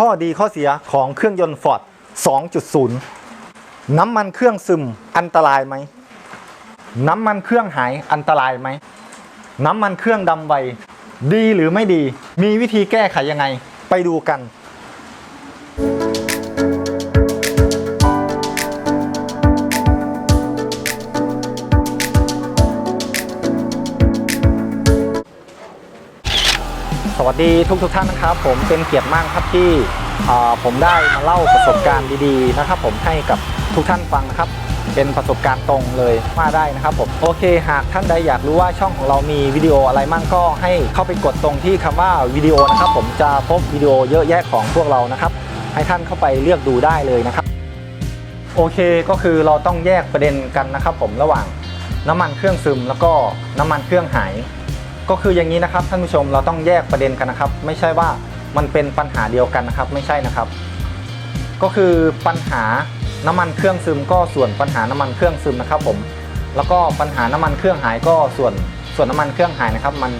ข้อดีข้อเสียของเครื่องยนต์ฟอร์ด2.0 น้ำมันเครื่องซึมอันตรายไหม น้ำมันเครื่องหายอันตรายไหม น้ำมันเครื่องดำไวดีหรือไม่ดี มีวิธีแก้ไขยังไง ไปดูกัน ดีทุกๆท่านนะครับ ผมเป็นเกียรติมากครับที่ผมได้มาเล่าประสบการณ์ดีๆนะครับ ผมให้กับทุกท่านฟังนะครับ เป็นประสบการณ์ตรงเลยมาได้นะครับผมโอเค หากท่านใดอยากรู้ว่าช่องของเรามีวิดีโออะไรมั่งก็ให้เข้าไปกดตรงที่คำว่าวิดีโอนะครับ ผมจะพบวิดีโอเยอะแยะของพวกเรานะครับ ให้ท่านเข้าไปเลือกดูได้เลยนะครับ โอเคก็คือเราต้องแยกประเด็นกันนะครับ ผมระหว่างน้ำมันเครื่องซึมแล้วก็น้ำมันเครื่องหาย ก็คืออย่างนี้นะครับท่านผู้ชมเราต้องแยกประเด็นกันนะครับ ไม่ใช่ว่ามันเป็นปัญหาเดียวกันนะครับ ไม่ใช่นะครับ ก็คือปัญหาน้ำมันเครื่องซึมก็ส่วนปัญหาน้ำมันเครื่องซึมนะครับ ผม แล้วก็ปัญหาน้ำมันเครื่องหายก็ส่วนส่วนน้ำมันเครื่องหายนะครับ มัน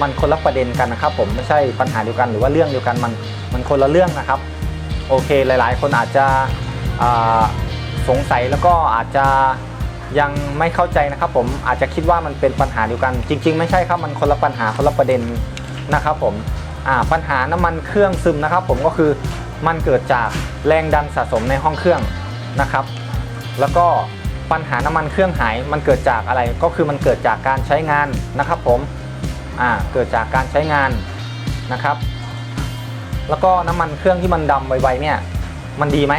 มันคนละประเด็นกันนะครับ ผมไม่ใช่ปัญหาเดียวกันหรือว่าเรื่องเดียวกันมันมันคนละเรื่องนะครับ โอเคหลาย ๆ คนอาจจะสงสัยแล้วก็อาจจะ ยังไม่เข้าใจนะครับผมอาจจะคิดว่ามันเป็นปัญหาเดียวกัน จริง ๆ ไม่ใช่ครับมันคนละปัญหาคนละประเด็นนะครับผมปัญหาน้ำมันเครื่องซึมนะครับ ผมก็คือมันเกิดจากแรงดันสะสมในห้องเครื่องนะครับ แล้วก็ปัญหาน้ำมันเครื่องหายมันเกิดจากอะไรก็คือมันเกิดจากการใช้งานนะครับผมเกิดจากการใช้งานนะครับ แล้วก็น้ำมันเครื่องที่มันดำไวๆเนี่ยมันดีไหม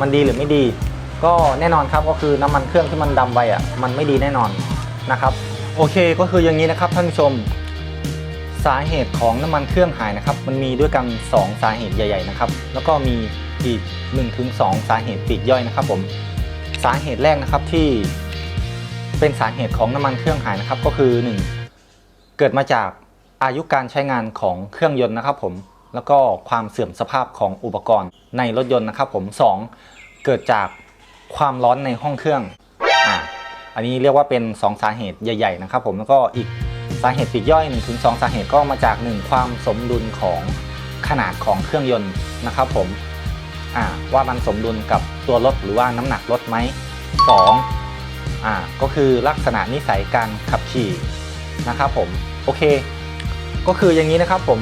มันดีหรือไม่ดี ก็แน่นอนครับก็คือน้ำมันเครื่องที่มันดำไวอะมันไม่ดีแน่นอนนะครับ โอเคก็คืออย่างนี้นะครับท่านผู้ชมสาเหตุของน้ำมันเครื่องหายนะครับ มันมีด้วยกัน 2 สาเหตุใหญ่ ๆนะครับ แล้วก็มีอีก1-2ถึงสาเหตุปลีกย่อยนะครับ ผมสาเหตุแรกนะครับที่เป็นสาเหตุของน้ำมันเครื่องหายนะครับ ก็คือ 1 เกิดมาจากอายุการใช้งานของเครื่องยนต์นะครับ ผมแล้วก็ความเสื่อมสภาพของอุปกรณ์ในรถยนต์นะครับ ผม 2 เกิดจาก ความร้อนในห้องเครื่องอ่าอันนี้เรียกว่าเป็น 2 สาเหตุใหญ่ ๆ นะครับ ผมแล้วก็อีกสาเหตุปีกย่อย1ถึง2สาเหตุก็มาจาก 1 ความสมดุลของขนาดของเครื่องยนต์นะครับผมอ่าว่ามันสมดุลกับตัวรถหรือว่าน้ำหนักรถไหมสองอ่าก็คือลักษณะนิสัยการขับขี่นะครับผมโอเค ก็คืออย่างนี้นะครับผม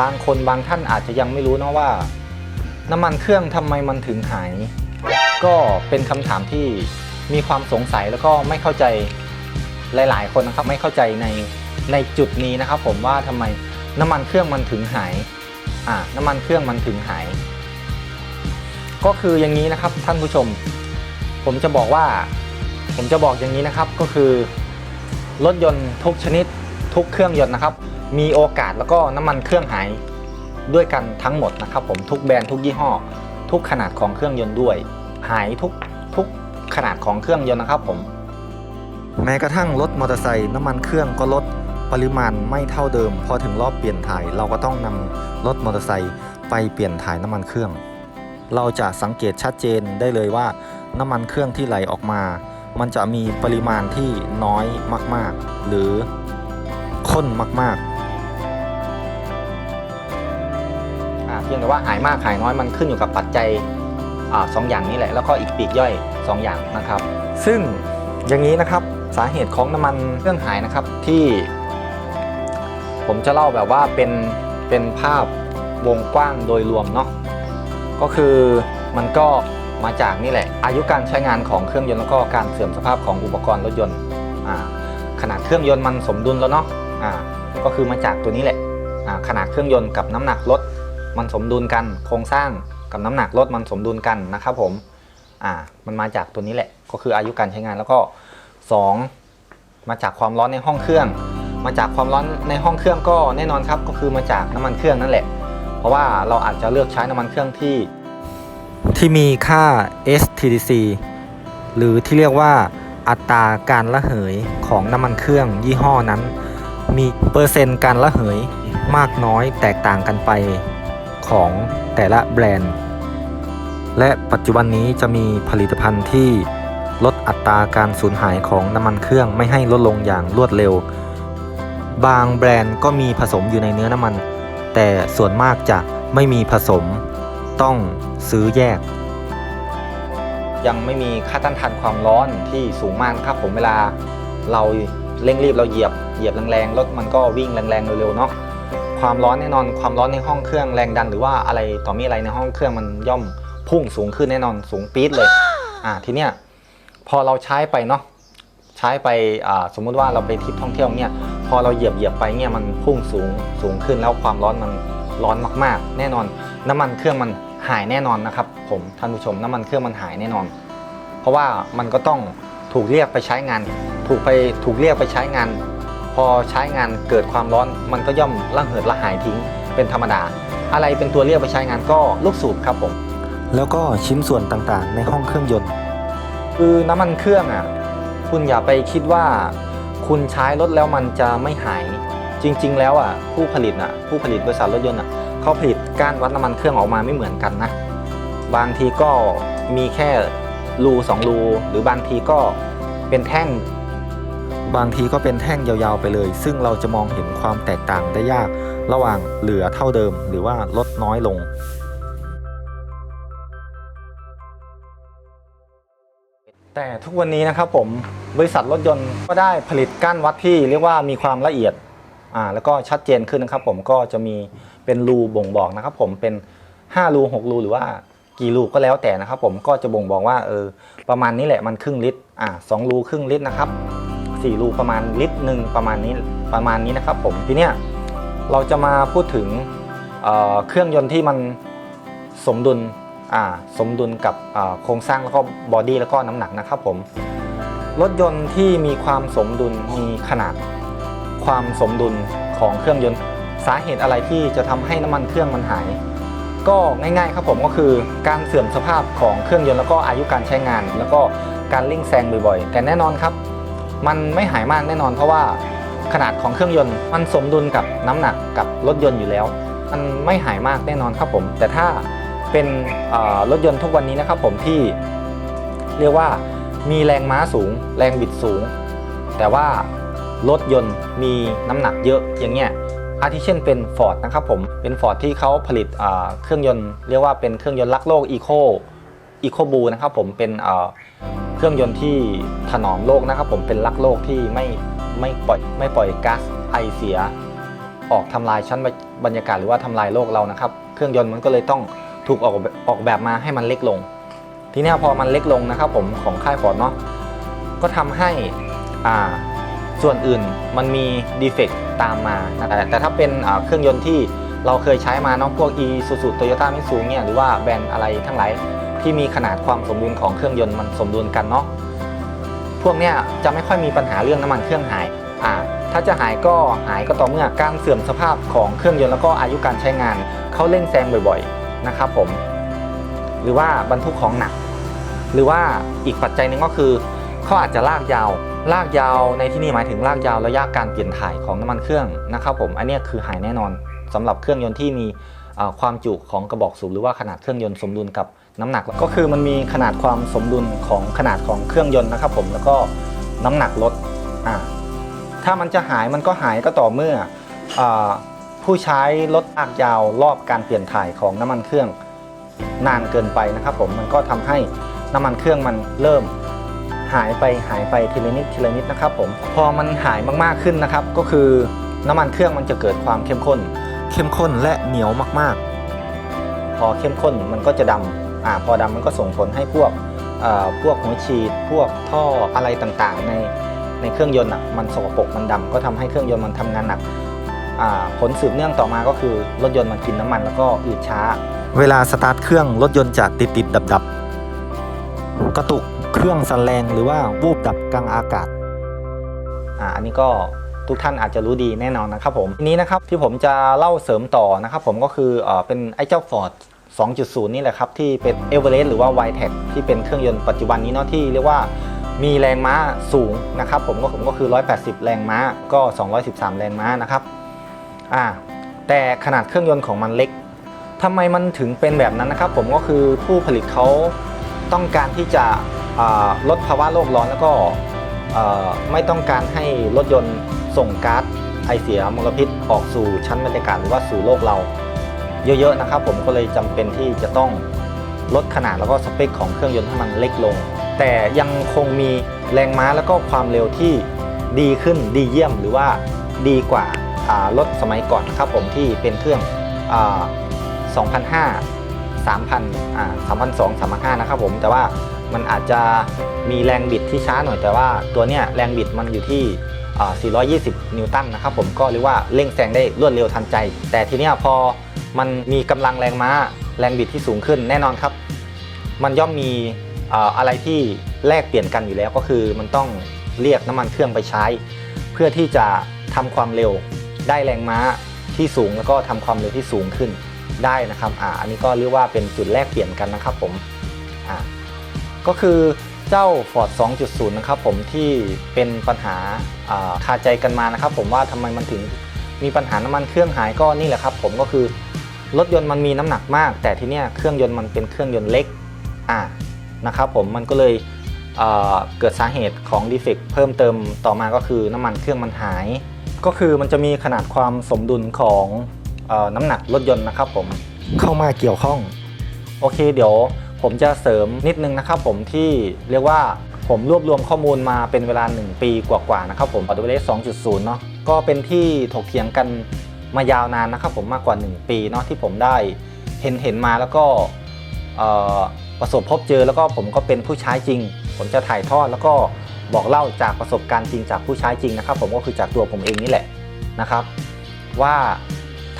บางคนบางท่านอาจจะยังไม่รู้นะว่า น้ำมันเครื่องทำไมมันถึงหาย ก็เป็นคำถามที่มีความสงสัยแล้วก็ไม่เข้าใจหลาย ๆ คนนะครับ ไม่เข้าใจในในจุดนี้นะครับ ผมว่าทำไมน้ำมันเครื่องมันถึงหายอ่าน้ำมันเครื่องมันถึงหาย ก็คืออย่างนี้นะครับท่านผู้ชม ผมจะบอกว่า ผมจะบอกอย่างนี้นะครับก็คือรถยนต์ทุกชนิดทุกเครื่องยนต์นะครับ มีโอกาสแล้วก็น้ำมันเครื่องหายด้วยกันทั้งหมดนะครับ ผมทุกแบรนด์ทุกยี่ห้อ ทุกขนาดของเครื่องยนต์ด้วย หายทุกทุกขนาดของเครื่องยนต์นะครับผม แม้กระทั่งรถมอเตอร์ไซค์น้ำมันเครื่องก็ลดปริมาณไม่เท่าเดิม พอถึงรอบเปลี่ยนถ่ายเราก็ต้องนำรถมอเตอร์ไซค์ไปเปลี่ยนถ่ายน้ำมันเครื่อง เราจะสังเกตชัดเจนได้เลยว่า น้ำมันเครื่องที่ไหลออกมา มันจะมีปริมาณที่น้อยมาก ๆ หรือข้นมากๆอ่าเพียงแต่ว่าหายมากหายน้อยมันขึ้นอยู่กับปัจจัย อสองอย่างนี้แหละ แล้วก็อีกปีกย่อย 2 อย่างนะครับ ซึ่งอย่างนี้นะครับสาเหตุของน้ำมันเครื่องหายนะครับที่ ผมจะเล่าแบบว่าเป็นเป็นภาพวงกว้างโดยรวมเนาะก็คือมันก็มาจากนี่แหละ อายุการใช้งานของเครื่องยนต์แล้วก็การเสื่อมสภาพของอุปกรณ์รถยนต์ขนาดเครื่องยนต์มันสมดุลแล้วเนาะอ่าก็คือมาจากตัวนี้แหละขนาดเครื่องยนต์กับน้ำหนักรถมันสมดุลกันโครงสร้าง กับน้ำหนักรถมันสมดุลกันนะครับผมอ่ามันมาจากตัวนี้แหละก็คืออายุการใช้งานแล้วก็ 2 มาจากความร้อนในห้องเครื่อง มาจากความร้อนในห้องเครื่องก็แน่นอนครับก็คือมาจากน้ำมันเครื่องนั่นแหละ เพราะว่าเราอาจจะเลือกใช้น้ำมันเครื่องที่ ที่มีค่า STDC หรือที่เรียกว่าอัตราการระเหยของน้ำมันเครื่องยี่ห้อนั้น มีเปอร์เซ็นต์การระเหยมากน้อยแตกต่างกันไปของแต่ละแบรนด์ และปัจจุบันนี้จะมีผลิตภัณฑ์ที่ลดอัตราการสูญหายของน้ำมันเครื่องไม่ให้ลดลงอย่างรวดเร็ว บางแบรนด์ก็มีผสมอยู่ในเนื้อน้ำมัน แต่ส่วนมากจะไม่มีผสม ต้องซื้อแยก ยังไม่มีค่าต้านทานความร้อนที่สูงมากนะครับ ผมเวลาเราเร่งรีบเราเหยียบเหยียบแรงๆรถมันก็วิ่งแรงๆเร็วๆเนาะความร้อนแน่นอนความร้อนในห้องเครื่องแรงดัน หรือว่าอะไรต่อมีอะไรในห้องเครื่องมันย่อม พุ่งสูงขึ้นแน่นอนสูงปี๊ดเลย อ่าทีเนี้ยพอเราใช้ไปเนาะใช้ไปอ่าสมมุติว่าเราไปทริปท่องเที่ยวเนี่ยพอเราเหยียบเหยียบไปเนี่ยมันพุ่งสูงสูงขึ้นแล้วความร้อนมันร้อนมากๆ แน่นอน น้ำมันเครื่องมันหายแน่นอนนะครับ ผมท่านผู้ชมน้ำมันเครื่องมันหายแน่นอน เพราะว่ามันก็ต้องถูกเรียกไปใช้งาน ถูกไปถูกเรียกไปใช้งาน พอใช้งานเกิดความร้อนมันก็ย่อมระเหิดระหายทิ้งเป็นธรรมดา อะไรเป็นตัวเรียกไปใช้งานก็ลูกสูบครับผม แล้วก็ชิ้นส่วนต่างๆ ในห้องเครื่องยนต์ คือน้ำมันเครื่องอะคุณอย่าไปคิดว่าคุณใช้รถแล้วมันจะไม่หาย จริง ๆ แล้วอะผู้ผลิตอะผู้ผลิตบริษัทรถยนต์อะเขาผลิตก้านวัดน้ำมันเครื่องออกมาไม่เหมือนกันนะ บางทีก็มีแค่รูสองรูหรือบางทีก็เป็นแท่ง บางทีก็เป็นแท่งยาวๆไปเลย ซึ่งเราจะมองเห็นความแตกต่างได้ยากระหว่างเหลือเท่าเดิม หรือว่าลดน้อยลง แต่ทุกวันนี้นะครับผมบริษัทรถยนต์ก็ได้ผลิตก้านวัดที่เรียกว่ามีความละเอียดอ่าแล้วก็ชัดเจนขึ้นนะครับผมก็จะมีเป็นรูบ่งบอกนะครับผมเป็น 5 รู 6 รู หรือว่ากี่รูก็แล้วแต่นะครับผมก็จะบ่งบอกว่าเออประมาณนี้แหละมันครึ่งลิตรอ่าสองรูครึ่งลิตรนะครับสี่รูประมาณลิตรหนึ่งประมาณนี้ประมาณนี้นะครับผมทีเนี้ยเราจะมาพูดถึงเเครื่องยนต์ที่มันสมดุล สมดุลกับโครงสร้างแล้วก็บอดี้แล้วก็น้ำหนักนะครับผมรถยนต์ที่มีความสมดุลมีขนาด ความสมดุลของเครื่องยนต์สาเหตุอะไรที่จะทำให้น้ำมันเครื่องมันหาย ก็ง่ายๆครับผมก็คือการเสื่อมสภาพของเครื่องยนต์แล้วก็อายุการใช้งาน แล้วก็การลิ่งแซงบ่อยๆแต่แน่นอนครับ มันไม่หายมากแน่นอนเพราะว่าขนาดของเครื่องยนต์มันสมดุลกับน้ำหนักกับรถยนต์อยู่แล้ว มันไม่หายมากแน่นอนครับผม แต่ถ้า เป็นรถยนต์ทุกวันนี้นะครับผมที่เรียกว่ามีแรงม้าสูง แรงบิดสูง แต่ว่ารถยนต์มีน้ำหนักเยอะอย่างเงี้ยอาทิเช่นเป็น Ford นะครับผมเป็น Ford ที่เขาผลิตเครื่องยนต์เรียกว่าเป็นเครื่องยนต์รักโลก Eco Eco b o นะครับผมเป็นเครื่องยนต์ที่ถนอมโลกนะครับผมเป็นรักโลกที่ไม่ไม่ปล่อยไม่ปล่อยก๊าซไอเสีย ออกทำลายชั้นบรรยากาศหรือว่าทำลายโลกเรานะครับ เครื่องยนต์มันก็เลยต้อง ถูกออกแบบออกแบบมาให้มันเล็กลง ทีนี้พอมันเล็กลงนะครับผมของค่ายฟอร์ดเนาะก็ทำให้อ่าส่วนอื่นมันมีดีเฟกต์ตามมาแต่แต่ถ้าเป็นเครื่องยนต์ที่เราเคยใช้มาเนาะพวก e s u z u Toyota m i t s u เนี่ยหรือว่าแบรนด์อะไรทั้งหลายที่มีขนาดความสมดุลของเครื่องยนต์มันสมดุลกันเนาะพวกเนี้ยจะไม่ค่อยมีปัญหาเรื่องน้ำมันเครื่องหายอ่าถ้าจะหายก็หายก็ต่อเมื่อการเสื่อมสภาพของเครื่องยนต์แล้วก็อายุการใช้งานเขาเร่งแซงบ่อยๆ นะครับผม หรือว่าบรรทุกของหนัก หรือว่าอีกปัจจัยหนึ่งก็คือเขาอาจจะลากยาว ลากยาวในที่นี่หมายถึงลากยาวระยะการเปลี่ยนถ่ายของน้ำมันเครื่องนะครับผม อันเนี้ยคือหายแน่นอนสำหรับเครื่องยนต์ที่มีความจุของกระบอกสูบหรือว่าขนาดเครื่องยนต์สมดุลกับน้ำหนัก ก็คือมันมีขนาดความสมดุลของขนาดของเครื่องยนต์นะครับผมแล้วก็น้ำหนักรถอ่าถ้ามันจะหายมันก็หายก็ต่อเมื่ออ ผู้ใช้รถลากยาวรอบการเปลี่ยนถ่ายของน้ำมันเครื่องนานเกินไปนะครับ ผมมันก็ทำให้น้ำมันเครื่องมันเริ่มหายไปหายไปทีละนิดทีละนิดนะครับ ผมพอมันหายมากๆขึ้นนะครับ ก็คือน้ำมันเครื่องมันจะเกิดความเข้มข้น เข้มข้นและเหนียวมากๆ พอเข้มข้นมันก็จะดำอ่าพอดำมันก็ส่งผลให้พวกพวกหัวฉีด พวกท่ออะไรต่างๆ ในในเครื่องยนต์อะมันสกปรกมันดำก็ทำให้เครื่องยนต์มันทำงานหนัก ผลสืบเนื่องต่อมาก็คือรถยนต์มันกินน้ำมันแล้วก็อืดช้า เวลาสตาร์ทเครื่องรถยนต์จะติดติดดับดับๆกระตุกเครื่องสั่นแรงหรือว่าวูบดับกลางอากาศอ่าอันนี้ก็ทุกท่านอาจจะรู้ดีแน่นอนนะครับผมทีนี้นะครับที่ผมจะเล่าเสริมต่อนะครับผมก็คือเอ่อเป็นไอ้เจ้า Ford 2.0 นี่แหละครับ ที่เป็น e v e r e s t หรือว่า y t e c ที่เป็นเครื่องยนต์ปัจจุบันนี้เนาะที่เรียกว่ามีแรงม้าสูงนะครับผมก็ผมก็คือ 180 แรงม้าก็ 213 แรงม้านะครับ อ่าแต่ขนาดเครื่องยนต์ของมันเล็กทำไมมันถึงเป็นแบบนั้นนะครับ ผมก็คือผู้ผลิตเขาต้องการที่จะลดภาวะโลกร้อนแล้วก็ไม่ต้องการให้รถยนต์ส่งก๊าซไอเสียมลพิษออกสู่ชั้นบรรยากาศหรือว่าสู่โลกเรา เยอะๆนะครับ ผมก็เลยจำเป็นที่จะต้องลดขนาดแล้วก็สเปคของเครื่องยนต์ให้มันเล็กลง แต่ยังคงมีแรงม้าแล้วก็ความเร็วที่ดีขึ้นดีเยี่ยมหรือว่าดีกว่า รถสมัยก่อนนะครับผมที่เป็นเครื่องอ่า2,500 3,000อ่า3,200 3,500นะครับผมแต่ว่ามันอาจจะมีแรงบิดที่ช้าหน่อยแต่ว่าตัวเนี้ยแรงบิดมันอยู่ที่อ่า420 นิวตันนะครับผมก็เรียกว่าเร่งแซงได้รวดเร็วทันใจ แต่ทีเนี้ยพอมันมีกำลังแรงม้าแรงบิดที่สูงขึ้นแน่นอนครับ มันย่อมมีอ่าอะไรที่แลกเปลี่ยนกันอยู่แล้วก็คือมันต้องเรียกน้ำมันเครื่องไปใช้ เพื่อที่จะทำความเร็ว ได้แรงม้าที่สูงแล้วก็ทำความเร็วที่สูงขึ้นได้นะครับอ่าอันนี้ก็เรียกว่าเป็นจุดแลกเปลี่ยนกันนะครับผมอ่าก็คือเจ้า Ford 2.0 นะครับผมที่เป็นปัญหาคาใจกันมานะครับ ผมว่าทำไมมันถึงมีปัญหาน้ำมันเครื่องหายก็นี่แหละครับ ผมก็คือรถยนต์มันมีน้ำหนักมาก แต่ทีเนี้ยเครื่องยนต์มันเป็นเครื่องยนต์เล็กอ่านะครับผมมันก็เลยเเกิดสาเหตุของดีเฟกเพิ่มเติมต่อมาก็คือน้ำมันเครื่องมันหาย ก็คือมันจะมีขนาดความสมดุลของออน้ำหนักรถยนต์นะครับผมเข้ามาเกี่ยวข้อง โอเคเดี๋ยวผมจะเสริมนิดนึงนะครับผมที่เรียกว่าผมรวบรวมข้อมูลมาเป็นเวลา 1 ปีกว่าๆนะครับผมอ a ดเวเลส2.0 เนาะก็เป็นที่ถกเถียงกันมายาวนานนะครับผมมากกว่า 1 ปีเนาะที่ผมได้เห็นเห็นมาแล้วก็ประสบพบเจอแล้วก็ผมก็เป็นผู้ใช้จริง ผมจะถ่ายทอดแล้วก็ บอกเล่าจากประสบการณ์จริงจากผู้ใช้จริงนะครับ ผมก็คือจากตัวผมเองนี่แหละนะครับ ว่า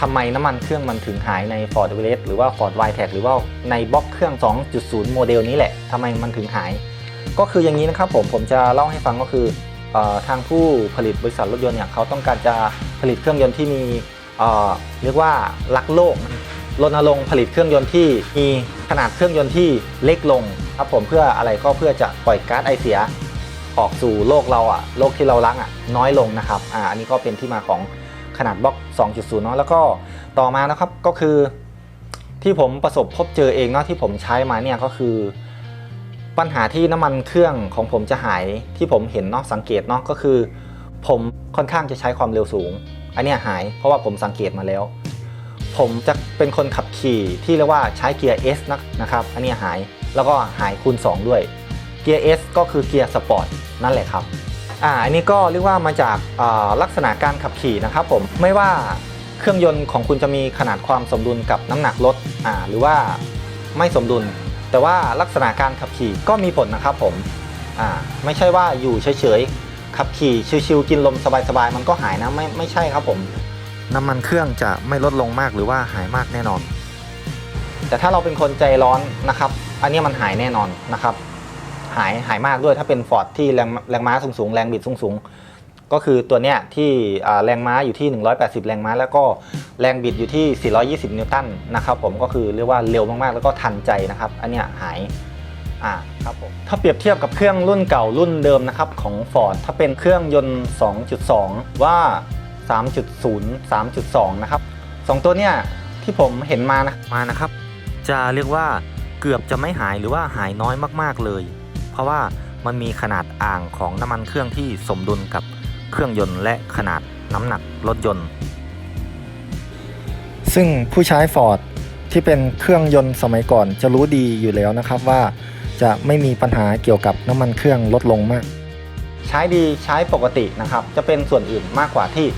ทำไมน้ำมันเครื่องมันถึงหายใน Ford e v e r e s t หรือว่า Ford w i t e c หรือว่าในบล็อกเครื่อง 2.0 โมเดลนี้แหละทำไมมันถึงหาย ก็คืออย่างนี้นะครับผมผมจะเล่าให้ฟังก็คือออทางผู้ผลิตบริษัทรถยนต์เนี่ยเขาต้องการจะผลิตเครื่องยนต์ที่มีเเรียกว่ารักโลกรณรงค์ผลิตเครื่องยนต์ที่มีขนาดเครื่องยนต์ที่เล็กลงครับผมเพื่ออะไรก็เพื่อจะปล่อยก๊าซไอเสีย ออกสู่โลกเราอะโลกที่เรารักอะน้อยลงนะครับอ่าอันนี้ก็เป็นที่มาของขนาดบล็อก 2.0 เนาะแล้วก็ต่อมานะครับก็คือ ที่ผมประสบพบเจอเองเนาะที่ผมใช้มาเนี่ยก็คือ ปัญหาที่น้ำมันเครื่องของผมจะหายที่ผมเห็นเนาะสังเกตเนาะก็คือ ผมค่อนข้างจะใช้ความเร็วสูง อันเนี้ยหายเพราะว่าผมสังเกตมาแล้ว ผมจะเป็นคนขับขี่ที่เรียกว่าใช้เกียร์ S นะครับอันนี้หายแล้วก็หายคูณ 2 ด้วย เกียร์ S ก็คือเกียร์สปอร์ตนั่นแหละครับอ่าอันนี้ก็เรียกว่ามาจากลักษณะการขับขี่นะครับผมไม่ว่าเครื่องยนต์ของคุณจะมีขนาดความสมดุลกับน้ำหนักรถอ่าหรือว่าไม่สมดุล แต่ว่าลักษณะการขับขี่ก็มีผลนะครับผมอ่าไม่ใช่ว่าอยู่เฉยๆขับขี่ชิวๆกินลมสบายๆมันก็หายนะไม่ไม่ใช่ครับผมน้ำมันเครื่องจะไม่ลดลงมากหรือว่าหายมากแน่นอน แต่ถ้าเราเป็นคนใจร้อนนะครับ อันนี้มันหายแน่นอนนะครับ หายหายมากด้วยถ้าเป็นฟอร์ดที่แรงแรงม้าสูงสูงๆแรงบิดสูงสูงๆก็คือตัวเนี้ยที่แรงม้าอยู่ที่ 180 แรงม้า แล้วก็แรงบิดอยู่ที่ 420 นิวตันนะครับผมก็คือเรียกว่าเร็วมากๆ แล้วก็ทันใจนะครับ อันเนี้ยหายอ่าครับผมถ้าเปรียบเทียบกับเครื่องรุ่นเก่ารุ่นเดิมนะครับของ Ford ถ้าเป็นเครื่องยนต์ 2.2 ว่า 3.0 3.2 นะครับสองตัวเนี้ยที่ผมเห็นมานะมานะครับ จะเรียกว่าเกือบจะไม่หายหรือว่าหายน้อยมากๆเลย เพราะว่ามันมีขนาดอ่างของน้ำมันเครื่องที่สมดุลกับเครื่องยนต์และขนาดน้ำหนักรถยนต์ ซึ่งผู้ใช้ Ford ที่เป็นเครื่องยนต์สมัยก่อนจะรู้ดีอยู่แล้วนะครับว่าจะไม่มีปัญหาเกี่ยวกับน้ำมันเครื่องลดลงมาก ใช้ดีใช้ปกตินะครับ จะเป็นส่วนอื่นมากกว่าที่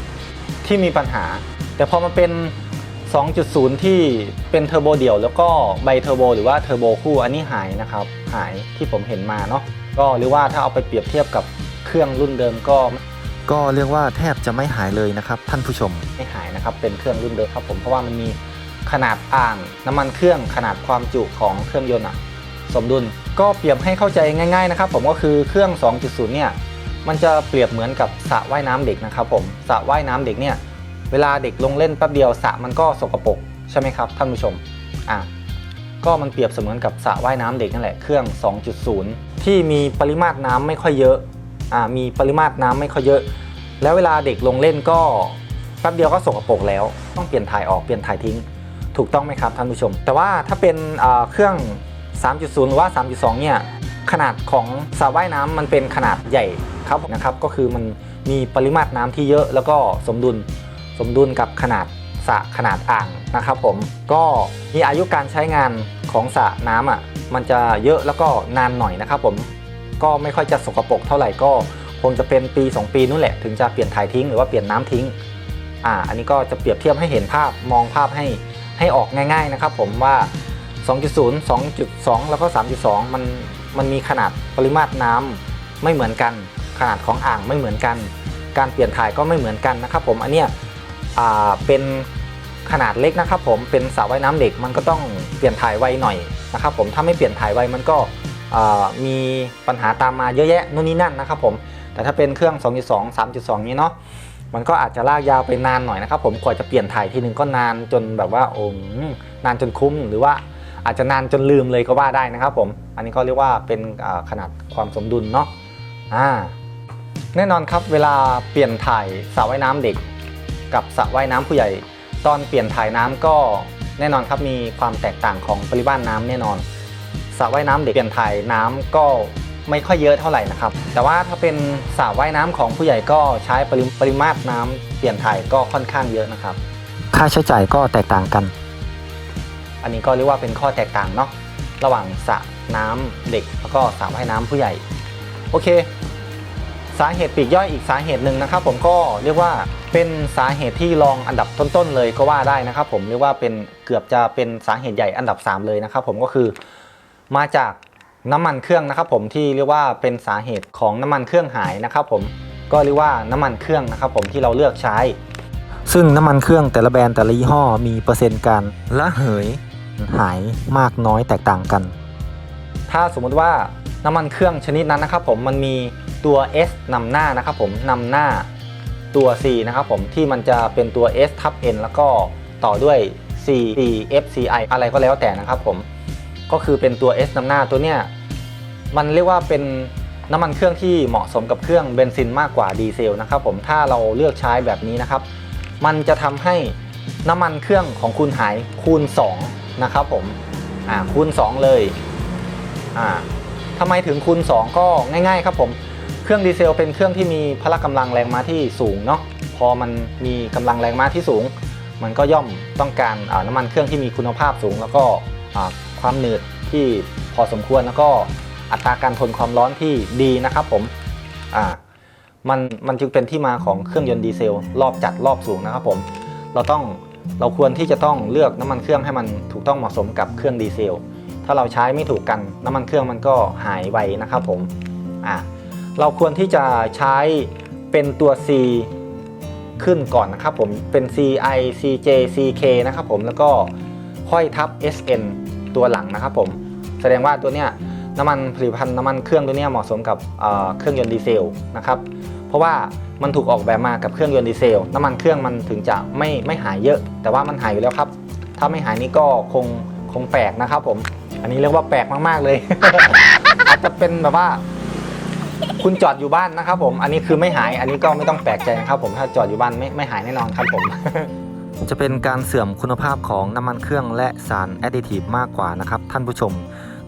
ที่มีปัญหา แต่พอมาเป็น 2.0 ที่เป็นเทอร์โบเดี่ยว แล้วก็ไบเทอร์โบหรือว่าเทอร์โบคู่อันนี้หายนะครับ หายที่ผมเห็นมาเนาะก็หรือว่าถ้าเอาไปเปรียบเทียบกับเครื่องรุ่นเดิมก็ ก็เรียกว่าแทบจะไม่หายเลยนะครับ ท่านผู้ชมไม่หายนะครับเป็นเครื่องรุ่นเดิมครับผมเพราะว่ามันมีขนาดอ่างน้ำมันเครื่องขนาดความจุของเครื่องยนต์อะสมดุลก็เปรียบให้เข้าใจง่าย ๆนะครับ ผมก็คือเครื่อง 2.0 เนี่ยมันจะเปรียบเหมือนกับสระว่ายน้ำเด็กนะครับผมสระว่ายน้ำเด็กเนี่ย เวลาเด็กลงเล่นแป๊บเดียวสระมันก็สกปรกใช่ไหมครับท่านผู้ชมอะก็มันเปรียบเสมือนกับสระว่ายน้ำเด็กนั่นแหละเครื่อง 2.0 ที่มีปริมาตรน้ำไม่ค่อยเยอะอ่ามีปริมาตรน้ำไม่ค่อยเยอะ แล้วเวลาเด็กลงเล่นก็แป๊บเดียวก็สกปรกแล้วต้องเปลี่ยนถ่ายออกเปลี่ยนถ่ายทิ้ง ถูกต้องไหมครับท่านผู้ชม แต่ว่าถ้าเป็นเครื่อง 3.0 หรือว่า 3.2 เนี่ยขนาดของสระว่ายน้ำมันเป็นขนาดใหญ่ครับนะครับ ก็คือมันมีปริมาตรน้ำที่เยอะแล้วก็สมดุล สมดุลกับขนาดสระขนาดอ่างนะครับผมก็มีอายุการใช้งานของสระน้ำอะมันจะเยอะแล้วก็นานหน่อยนะครับผมก็ไม่ค่อยจะสกปรกเท่าไหร่ก็คงจะเป็นปี 2 ปีนู่นแหละถึงจะเปลี่ยนถ่ายทิ้งหรือว่าเปลี่ยนน้ำทิ้งอ่าอันนี้ก็จะเปรียบเทียบให้เห็นภาพมองภาพให้ให้ออกง่ายๆนะครับผมว่า 2.0 2.2 แล้วก็ 3.2 มันมันมีขนาดปริมาตรน้ำไม่เหมือนกัน ขนาดของอ่างไม่เหมือนกัน การเปลี่ยนถ่ายก็ไม่เหมือนกันนะครับผมอันเนี้ย เป็นขนาดเล็กนะครับผมเป็นสระว่ายน้ำเด็กมันก็ต้องเปลี่ยนถ่ายไวหน่อยนะครับผมถ้าไม่เปลี่ยนถ่ายไวมันก็มีปัญหาตามมาเยอะแยะนู่นนี่นั่นนะครับผมแต่ถ้าเป็นเครื่อง 2.2 3.2 นี้เนาะมันก็อาจจะลากยาวไปนานหน่อยนะครับผมกว่าจะเปลี่ยนถ่ายทีนึงก็นานจนแบบว่าโอ้นานจนคุ้มหรือว่าอาจจะนานจนลืมเลยก็ว่าได้นะครับผมอันนี้ก็เรียกว่าเป็นขนาดความสมดุลเนาะอ่าแน่นอนครับเวลาเปลี่ยนถ่ายสระว่ายน้ำเด็ก กับสระว่ายน้ำผู้ใหญ่ ตอนเปลี่ยนถ่ายน้ำก็แน่นอนครับมีความแตกต่างของปริมาตรน้ำแน่นอนสระว่ายน้ำเด็กเปลี่ยนถ่ายน้ำก็ไม่ค่อยเยอะเท่าไหร่นะครับ แต่ว่าถ้าเป็นสระว่ายน้ำของผู้ใหญ่ก็ใช้ปริปริมาตรน้ำเปลี่ยนถ่ายก็ค่อนข้างเยอะนะครับ ค่าใช้จ่ายก็แตกต่างกัน อันนี้ก็เรียกว่าเป็นข้อแตกต่างเนาะระหว่างสระน้ำเด็กแล้วก็สระว่ายน้ำผู้ใหญ่ โอเค สาเหตุปลีกย่อยอีกสาเหตุหนึ่งนะครับ ผมก็เรียกว่า เป็นสาเหตุที่รองอันดับต้นๆเลยก็ว่าได้นะครับ ผมเรียกว่าเป็นเกือบจะเป็นสาเหตุใหญ่อันดับ 3 เลยนะครับ ผมก็คือมาจากน้ำมันเครื่องนะครับ ผมที่เรียกว่าเป็นสาเหตุของน้ำมันเครื่องหายนะครับ ผมก็เรียกว่าน้ำมันเครื่องนะครับ ผมที่เราเลือกใช้ ซึ่งน้ำมันเครื่องแต่ละแบรนด์แต่ละยี่ห้อมีเปอร์เซ็นต์การละเหยหายมากน้อยแตกต่างกัน ถ้าสมมุติว่าน้ำมันเครื่องชนิดนั้นนะครับ ผมมันมีตัว S นำหน้านะครับ ผมนำหน้า ตัว C นะครับผมที่มันจะเป็นตัว S ทับ N แล้วก็ต่อด้วย C D F C I อะไรก็แล้วแต่นะครับผมก็คือเป็นตัว S นำหน้าตัวเนี้ยมันเรียกว่าเป็นน้ำมันเครื่องที่เหมาะสมกับเครื่องเบนซินมากกว่าดีเซลนะครับผมถ้าเราเลือกใช้แบบนี้นะครับ มันจะทำให้น้ำมันเครื่องของคุณหายคูณ 2 นะครับผมอ่าคูณ 2 เลยอ่าทำไมถึงคูณ 2 ก็ง่าย ๆ ครับผม เครื่องดีเซลเป็นเครื่องที่มีพละกำลังแรงม้าที่สูงเนาะพอมันมีกำลังแรงม้าที่สูง มันก็ย่อมต้องการน้ำมันเครื่องที่มีคุณภาพสูง แล้วก็ความหนืดที่พอสมควรแล้วก็อัตราการทนความร้อนที่ดีนะครับผมมันมันจึงเป็นที่มาของเครื่องยนต์ดีเซล รอบจัดรอบสูงนะครับผมเราต้องเราควรที่จะต้องเลือกน้ำมันเครื่องให้มันถูกต้องเหมาะสมกับเครื่องดีเซล ถ้าเราใช้ไม่ถูกกันน้ำมันเครื่องมันก็หายไวนะครับผมอ่า เราควรที่จะใช้เป็นตัว C ขึ้นก่อนนะครับผมเป็น CI CJ CK นะครับผมแล้วก็ค่อยทับ SN ตัวหลังนะครับผมแสดงว่าตัวเนี้ยน้ำมันผลิตภัณฑ์น้ำมันเครื่องตัวเนี้ยเหมาะสมกับเเครื่องยนต์ดีเซลนะครับ เพราะว่ามันถูกออกแบบมากับเครื่องยนต์ดีเซล น้ำมันเครื่องมันถึงจะไม่ไม่หายเยอะ แต่ว่ามันหายอยู่แล้วครับ ถ้าไม่หายนี่ก็คงคงแปลกนะครับผม อันนี้เรียกว่าแปลกมากๆเลย อาจจะเป็นแบบว่า คุณจอดอยู่บ้านนะครับผม อันนี้คือไม่หาย อันนี้ก็ไม่ต้องแปลกใจนะครับผม ถ้าจอดอยู่บ้านไม่ไม่หายแน่นอนครับผม จะเป็นการเสื่อมคุณภาพของน้ำมันเครื่องและสารแอดดิทีฟมากกว่านะครับท่านผู้ชม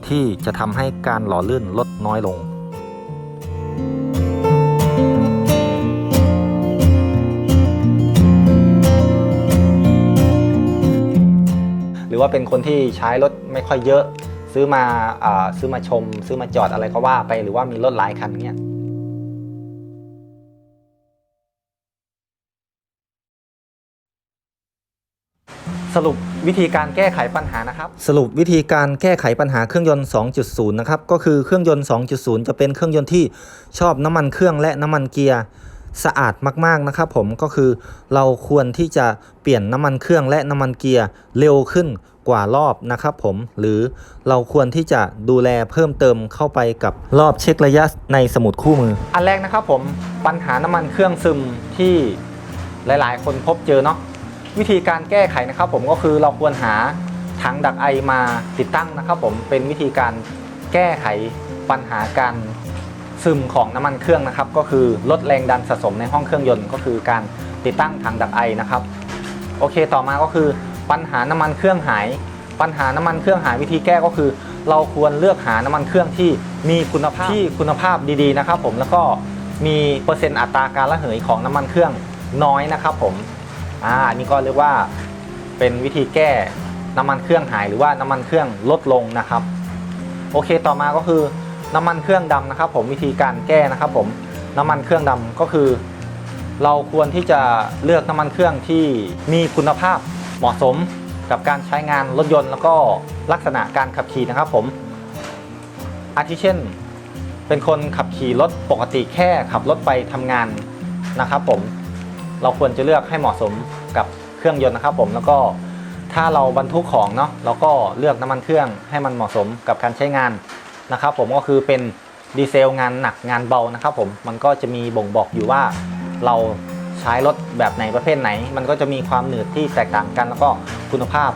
ที่จะทำให้การหล่อลื่นลดน้อยลงหรือว่าเป็นคนที่ใช้รถไม่ค่อยเยอะ ซื้อมาซื้อมาชม ซื้อมาจอดอะไรก็ว่าไปหรือว่ามีรถหลายคันเงี้ยสรุปวิธีการแก้ไขปัญหานะครับ สรุปวิธีการแก้ไขปัญหาเครื่องยนต์ 2.0 นะครับ ก็คือเครื่องยนต์ 2.0 จะเป็นเครื่องยนต์ที่ชอบน้ำมันเครื่องและน้ำมันเกียร์ สะอาดมากๆนะครับผมก็คือเราควรที่จะเปลี่ยนน้ำมันเครื่องและน้ำมันเกียร์เร็วขึ้นกว่ารอบนะครับผมหรือเราควรที่จะดูแลเพิ่มเติมเข้าไปกับรอบเช็คระยะในสมุดคู่มือ อันแรกนะครับผมปัญหาน้ำมันเครื่องซึมที่หลายๆ คนพบเจอเนาะวิธีการแก้ไขนะครับผมก็คือเราควรหาถังดักไอมาติดตั้งนะครับผมเป็นวิธีการแก้ไขปัญหาการ ซึมของน้ำมันเครื่องนะครับ ก็คือลดแรงดันสะสมในห้องเครื่องยนต์ ก็คือการติดตั้งถังดักไอนะครับ โอเคต่อมาก็คือปัญหาน้ำมันเครื่องหาย ปัญหาน้ำมันเครื่องหายวิธีแก้ก็คือ เราควรเลือกหาน้ำมันเครื่องที่มีคุณภาพที่คุณภาพดีๆนะครับผมแล้วก็มีเปอร์เซ็นต์อัตราการระเหยของน้ำมันเครื่องน้อยนะครับผมอ่าอันนี้ก็เรียกว่าเป็นวิธีแก้น้ำมันเครื่องหายหรือว่าน้ำมันเครื่องลดลงนะครับ โอเคต่อมาก็คือ น้ำมันเครื่องดำนะครับ ผมวิธีการแก้นะครับ ผมน้ำมันเครื่องดำก็คือ เราควรที่จะเลือกน้ำมันเครื่องที่มีคุณภาพเหมาะสมกับการใช้งานรถยนต์ แล้วก็ลักษณะการขับขี่นะครับ ผมอาทิเช่น เป็นคนขับขี่รถปกติแค่ขับรถไปทำงานนะครับ ผมเราควรจะเลือกให้เหมาะสมกับเครื่องยนต์นะครับ ผมแล้วก็ถ้าเราบรรทุกของเนาะเราก็เลือกน้ำมันเครื่องให้มันเหมาะสมกับการใช้งาน นะครับผมก็คือเป็นดีเซลงานหนักงานเบานะครับผมมันก็จะมีบ่งบอกอยู่ว่าเราใช้รถแบบไหนประเภทไหน มันก็จะมีความหนืดที่แตกต่างกัน แล้วก็คุณภาพ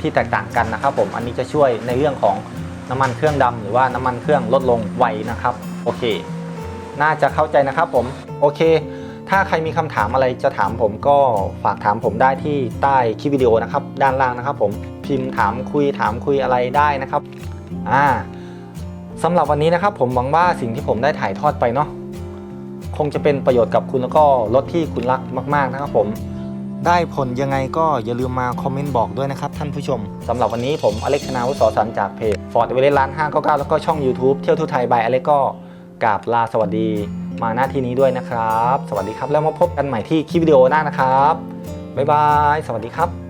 ที่แตกต่างกันนะครับผมอันนี้จะช่วยในเรื่องของน้ำมันเครื่องดำหรือว่าน้ำมันเครื่องลดลงไวนะครับโอเค น่าจะเข้าใจนะครับผมโอเค ถ้าใครมีคำถามอะไรจะถามผมก็ฝากถามผมได้ที่ใต้คลิปวิดีโอนะครับด้านล่างนะครับผมพิมพ์ถามคุยถามคุยอะไรได้นะครับอ่า สำหรับวันนี้นะครับผมหวังว่าสิ่งที่ผมได้ถ่ายทอดไปเนาะคงจะเป็นประโยชน์กับคุณแล้วก็รถที่คุณรักมาก ๆนะครับผม ได้ผลยังไงก็อย่าลืมมาคอมเมนต์บอกด้วยนะครับท่านผู้ชมสำหรับวันนี้ผมอเล็กธนาวุฒิสอสันจากเพจ Ford e v e r e s t ร้าน599 แล้วก็ช่อง YouTube เที่ยวทุไทยบายอเล็กก็กราบลาสวัสดีมาหน้าที่นี้ด้วยนะครับ สวัสดีครับแล้วมาพบกันใหม่ที่คลิปวิดีโอหน้านะครับบ๊ายบาย สวัสดีครับ